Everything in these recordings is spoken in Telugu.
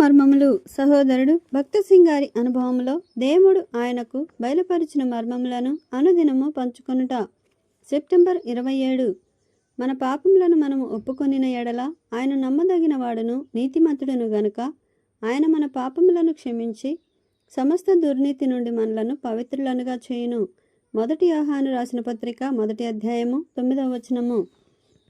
మర్మములు. సహోదరుడు భక్త సింగారి అనుభవంలో దేవుడు ఆయనకు బయలుపరిచిన మర్మములను అనుదినము పంచుకొనుట. సెప్టెంబర్ ఇరవై ఏడు. మన పాపములను మనము ఒప్పుకొనిన ఎడల ఆయన నమ్మదగిన వాడును నీతిమంతుడును గనుక ఆయన మన పాపములను క్షమించి సమస్త దుర్నీతి నుండి మనలను పవిత్రులనుగా చేయును. మొదటి ఆహాను రాసిన పత్రిక మొదటి అధ్యాయము తొమ్మిదవ వచనము.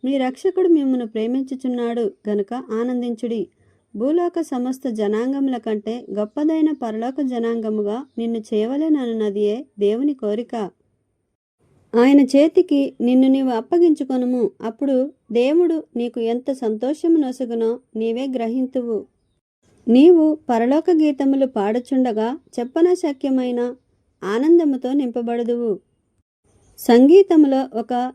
మీ రక్షకుడు మిమ్మల్ని ప్రేమించుచున్నాడు గనుక ఆనందించుడి. భూలోక సమస్త జనాంగముల కంటే గొప్పదైన పరలోక జనాంగముగా నిన్ను చేయవలెనన్నదియే దేవుని కోరిక. ఆయన చేతికి నిన్ను నీవు అప్పగించుకొనుము. అప్పుడు దేవుడు నీకు ఎంత సంతోషము నొసుగునో నీవే గ్రహింతువు. నీవు పరలోక గీతములు పాడుచుండగా చెప్పనశక్యమైన ఆనందముతో నింపబడుదువు. సంగీతములో ఒక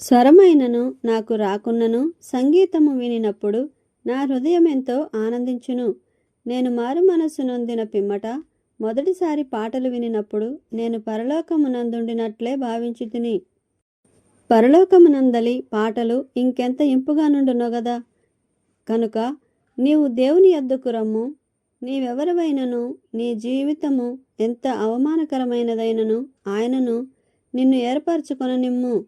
స్వరమైనను నాకు రాకున్నను. సంగీతము వినినప్పుడు నా హృదయం ఎంతో ఆనందించును. నేను మారు మనస్సు నొందిన పిమ్మట మొదటిసారి పాటలు వినినప్పుడు నేను పరలోకమునందుండినట్లే భావించి తిని. పరలోకమునందలి పాటలు ఇంకెంత ఇంపుగా నుండునో గదా? కనుక నీవు దేవుని ఎద్దుకు రమ్ము. నీవెవరివైనను? నీ జీవితము ఎంత అవమానకరమైనదైనను? ఆయనను నిన్ను ఏర్పరచుకొననిమ్ము.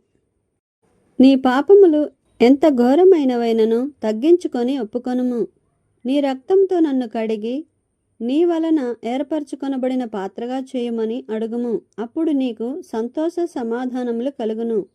నీ పాపములు ఎంత ఘోరమైనవైనను తగ్గించుకొని ఒప్పుకొనుము. నీ రక్తంతో నన్ను కడిగి నీ వలన ఏర్పరచుకొనబడిన పాత్రగా చేయమని అడుగుము. అప్పుడు నీకు సంతోష సమాధానములు కలుగును.